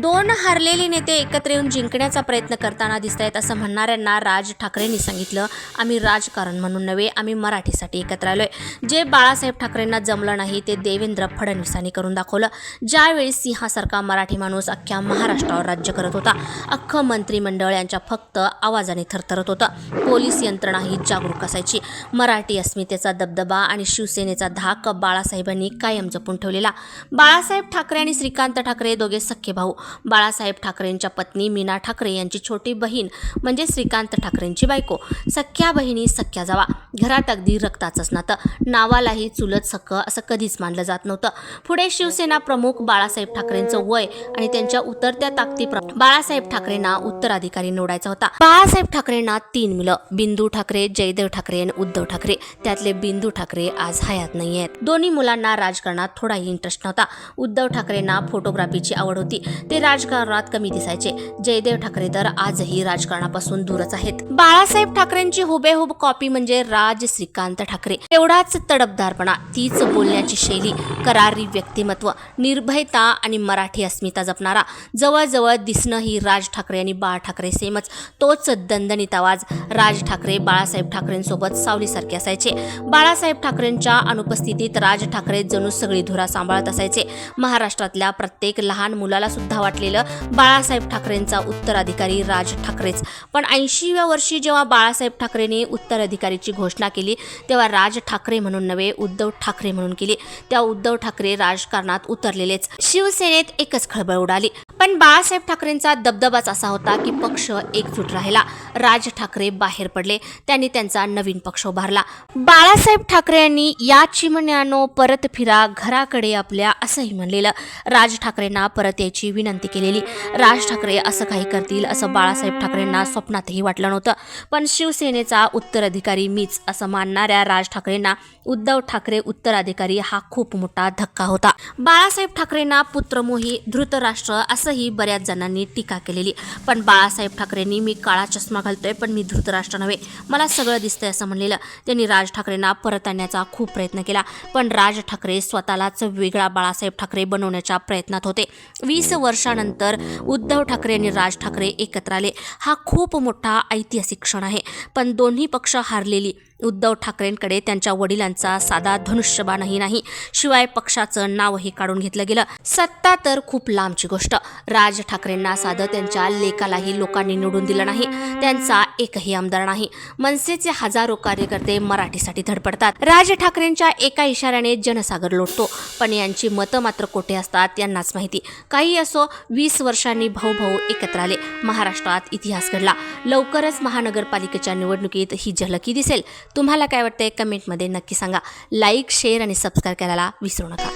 दोन हरलेले नेते एकत्र येऊन जिंकण्याचा प्रयत्न करताना दिसत आहेत असं म्हणणाऱ्यांना राज ठाकरेंनी सांगितलं. आम्ही राजकारण म्हणून नव्हे आम्ही मराठीसाठी एकत्र आलोय. जे बाळासाहेब ठाकरेंना जमलं नाही ते देवेंद्र फडणवीसांनी करून दाखवलं. ज्यावेळी सिंहासारखा मराठी माणूस अख्ख्या महाराष्ट्रावर राज्य करत होता अख्खं मंत्रिमंडळ यांच्या फक्त आवाजाने थरथरत होतं. पोलीस यंत्रणा ही जागरूक असायची. मराठी अस्मितेचा दबदबा आणि शिवसेनेचा धाक बाळासाहेबांनी कायम जपून ठेवलेला. बाळासाहेब ठाकरे आणि श्रीकांत ठाकरे दोघे सख्खे भाऊ. बाळासाहेब ठाकरेंच्या पत्नी मीना ठाकरे यांची छोटी बहीण म्हणजे श्रीकांत ठाकरेंची बायको. सख्या बहिणी सख्या जावा. घरात अगदी रक्ताचंच नातं नावालाही चुलत सख असं कधीच मानलं जात नव्हतं. पुढे शिवसेना प्रमुख बाळासाहेब ठाकरेंचं वय आणि त्यांच्या उतरत्या ताकदीप्रमाणे बाळासाहेब ठाकरेंना उत्तराधिकारी निवडायचा होता. बाळासाहेब ठाकरेंना तीन मुलं बिंदू ठाकरे जयदेव ठाकरे आणि उद्धव ठाकरे. त्यातले बिंदू ठाकरे आज हयात नाही आहेत दोन्ही मुलांना राजकारणात थोडाही इंटरेस्ट नव्हता. उद्धव ठाकरेंना फोटोग्राफीची आवड होती. ते राजकारणात कमी दिसायचे. जयदेव ठाकरे तर आजही राजकारणापासून दूरच आहेत. बाळासाहेब ठाकरेंची हुबेहुब कॉपी म्हणजे राज श्रीकांत ठाकरे. एवढाच तडपदारपणा तीच बोलण्याची शैली करारी व्यक्तिमत्व निर्भयता आणि मराठी अस्मिता जपणारा जवळजवळ दिसणं ही राज ठाकरे आणि बाळ ठाकरे सेमच. तोच दणदणीत आवाज राज ठाकरे बाळासाहेब ठाकरेंसोबत सावलीसारखे असायचे. बाळासाहेब ठाकरेंच्या अनुपस्थितीत राज ठाकरे जणू सगळी धुरा सांभाळत असायचे. महाराष्ट्रातल्या प्रत्येक लहान मुलाला सुद्धा वाटलेलं बाळासाहेब ठाकरेंचा उत्तराधिकारी राज ठाकरेच. पण ऐंशीव्या वर्षी जेव्हा बाळासाहेब ठाकरेंनी उत्तराधिकारीची घोषणा केली तेव्हा राज ठाकरे म्हणून नव्हे उद्धव ठाकरे म्हणून केली. त्या उद्धव ठाकरे राजकारणात उतरलेलेच. शिवसेनेत एकच खळबळ उडाली. पण बाळासाहेब ठाकरेंचा दबदबाच असा होता की पक्ष एकजूट राहिला. राज ठाकरे बाहेर पडले. त्यांनी त्यांचा नवीन पक्ष उभारला. बाळासाहेब ठाकरे यांनी या चिमण्यानो परत फिरा घराकडे आपल्या असंही म्हणलेलं. राज ठाकरेंना परत यायची विनंती. केलेली. राज ठाकरे असं काही करतील असं बाळासाहेब ठाकरेंना स्वप्नातही वाटलं नव्हतं. पण शिवसेनेचा उत्तराधिकारी मीच असं मानणाऱ्या राज ठाकरेंना उद्धव ठाकरे उत्तराधिकारी हा खूप मोठा धक्का होता. बाळासाहेब ठाकरेंना पुत्रमोही धृतराष्ट्र असंही बऱ्याच जणांनी टीका केलेली. पण बाळासाहेब ठाकरेंनी मी काळा चष्मा घालतोय पण मी धृतराष्ट्र नव्हे. मला सगळं दिसतंय असं म्हणलेलं. त्यांनी राज ठाकरेंना परत आणण्याचा खूप प्रयत्न केला. पण राज ठाकरे स्वतःलाच वेगळा बाळासाहेब ठाकरे बनवण्याच्या प्रयत्नात होते. वीस वर्ष वर्षानंतर उद्धव ठाकरे आणि राज ठाकरे एकत्र आले. हा खूप मोठा ऐतिहासिक क्षण आहे. पण दोन्ही पक्ष हारलेली उद्धव ठाकरेंकडे त्यांच्या वडिलांचा साधा धनुष्यबाणही नाही. शिवाय पक्षाचं नावही काढून घेतलं गेलं. सत्ता तर खूप लांबची गोष्ट. राज ठाकरेंना साधं त्यांच्या लेखालाही लोकांनी निवडून दिलं नाही. त्यांचा एकही आमदार नाही. मनसेचे हजारो कार्यकर्ते मराठीसाठी धडपडतात. राज ठाकरेंच्या एका इशाऱ्याने जनसागर लोटतो. पण यांची मतं मात्र कोठे असतात यांनाच माहिती. काही असो वीस वर्षांनी भाऊ भाऊ एकत्र आले. महाराष्ट्रात इतिहास घडला. लवकरच महानगरपालिकेच्या निवडणुकीत ही झलकी दिसेल. तुम्हाला काय वाटतंय कमेंटमध्ये नक्की सांगा. लाईक शेअर आणि सबस्क्राईब करायला विसरू नका.